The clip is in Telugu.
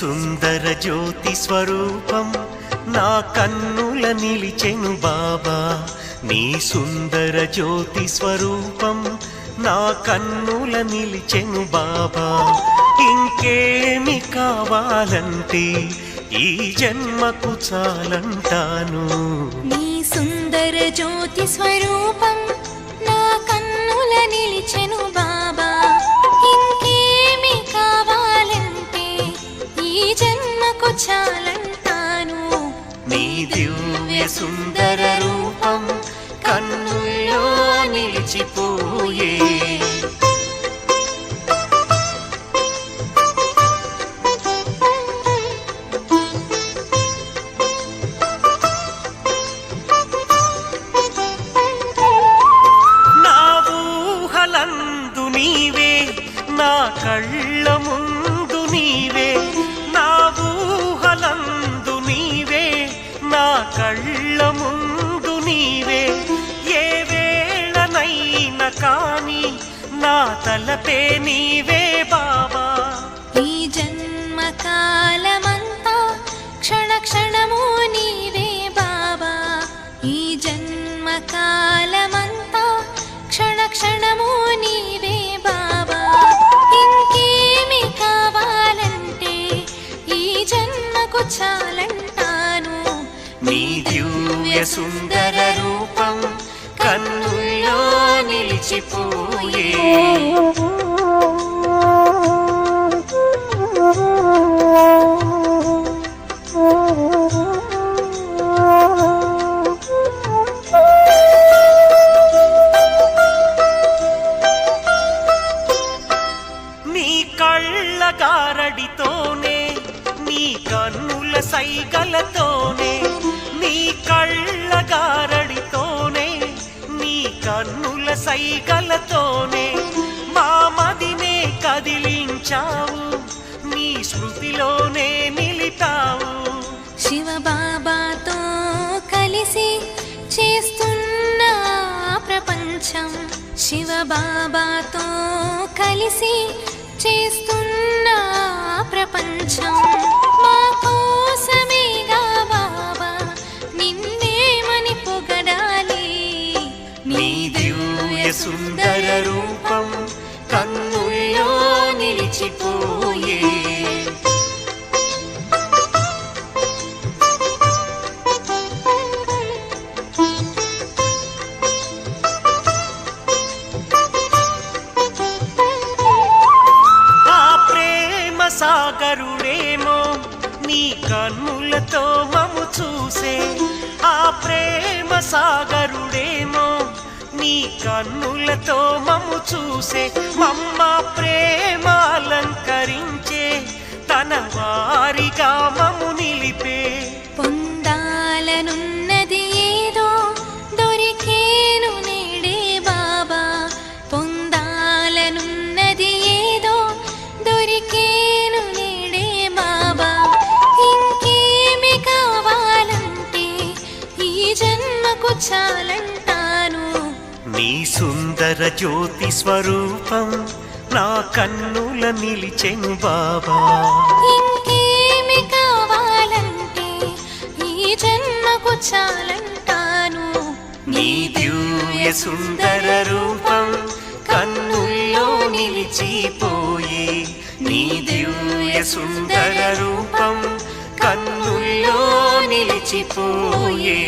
సుందర జ్యోతి స్వరూపం నా కన్నుల నిలిచెను బాబా. నీ సుందర జ్యోతి స్వరూపం నా కన్నుల నిలిచెను బాబా. ఇంకేమి కావాలంటే ఈ జన్మకు చాలంటాను. నీ సుందర జ్యోతి స్వరూపం నా కన్నుల నిలిచెను బాబా. చాలంటాను మీ దివ్య సుందర రూపం కన్నుల్లో నిలిచిపోయే తలపే నీవే బాబా ఈ జన్మ కాలమంతా క్షణ క్షణము నీవే బాబా ఈ జన్మ కాలమంతా క్షణ క్షణము నీవే బాబా ఇంకేమి కావాలంటే ఈ జన్మకు చాలంటాను. నీ దివ్య సుందర రూపం కన్నుల్లో నిలిచిపోయే. నాడితోనే నీ కన్నుల సైగలతోనే నీ కళ్ళ గారడితోనే నీ కన్నుల సైగలతోనే మా మదినే కదిలించావు నీ స్మృతిలోనే నిలితావు శివబాబాతో కలిసి చేస్తున్న ప్రపంచం. శివబాబాతో కలిసి చేస్తున్న ప్రపంచం. మా కోసమేగా బాబా నిన్నేమని పొగడాలి నీ దివ్య సుందర రూపం కన్నుల్లో నిలిచిపోయే కన్నులతో మము చూసే ఆ ప్రేమ సాగరుడేమో. నీ కన్నులతో మము చూసే మమ్మ చాలంటాను. నీ సుందర జ్యోతి స్వరూపం నా కన్నుల నిలిచెను బాబా. ఇంకేమి కావాలంటే ఈ జన్మకు చాలంటాను. నీ దివ్య సుందర రూపం కన్నుల్లో నిలిచిపోయే. నీ దివ్య సుందర రూపం కన్నుల్లో